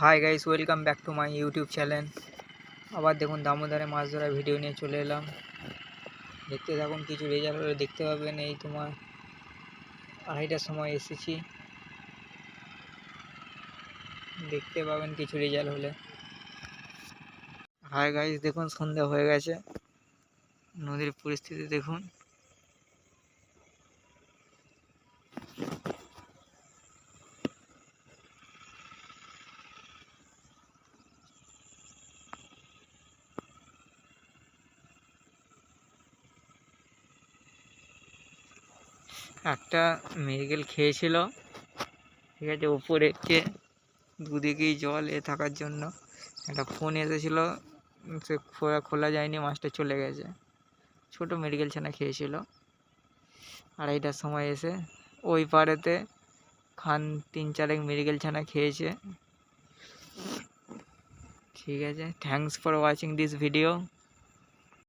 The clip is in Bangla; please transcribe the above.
Hi guys welcome back to my YouTube channel আবার দেখুন দামোদরে মাছ ধরার ভিডিও নিয়ে চলে এলাম। দেখতে থাকুন, কিছু রেজাল্ট হলে দেখতে পাবেন। এই তোমার আড়াইটার সময় এসেছি। দেখতে পাবেন কিছু রেজাল্ট হলে। হাই গাইস দেখুন সন্ধ্যা হয়ে গেছে। নদীর পরিস্থিতি দেখুন। একটা মেডিকেল খেয়েছিল। ঠিক আছে, ওপরে দুদিকেই জল এ থাকার জন্য। একটা ফোন এসেছিল, সে খোলা খোলা যায়নি, মাছটা চলে গেছে। ছোটো মেডিকেল ছানা খেয়েছিল। আড়াইটার সময় এসে ওই পাড়েতে খান তিন চারেক মেডিকেল ছানা খেয়েছে। ঠিক আছে thanks for watching this video.